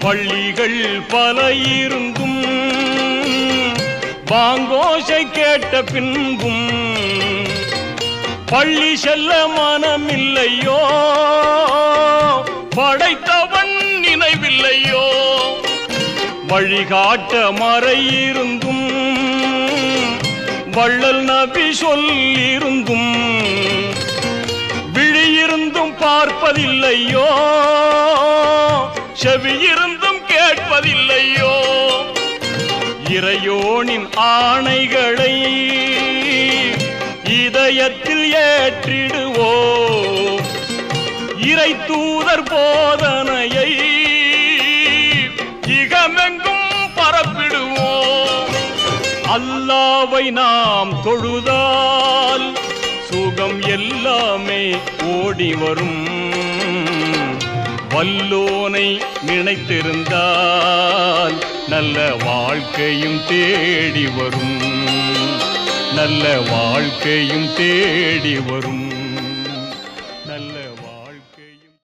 பள்ளிகள் பல இருந்தும் பாங்கோஷை கேட்ட பின்பும் பள்ளி செல்ல மனமில்லையோ? படைத்தவன் நினைவில்லையோ? வழிகாட்ட மறையிருந்தும் வள்ளல் நபி சொல்லிருந்தும் விழியிருந்தும் பார்ப்பதில்லையோ? செவியிருந்தும் கேட்பதில்லையோ? இறையோனின் ஆணைகளை இதயத்தில் ஏற்றிடுவோ? இறை தூதர் போதனையை இகமெங்கும் பரப்பிடுவோம் அல்லாவை நாம் தொழுதால் சுகம் எல்லாமே ஓடி வரும். வல்லோனை நினைத்திருந்தால் நல்ல வாழ்க்கையும் தேடி வரும். நல்ல வாழ்க்கையும் தேடி வரும். நல்ல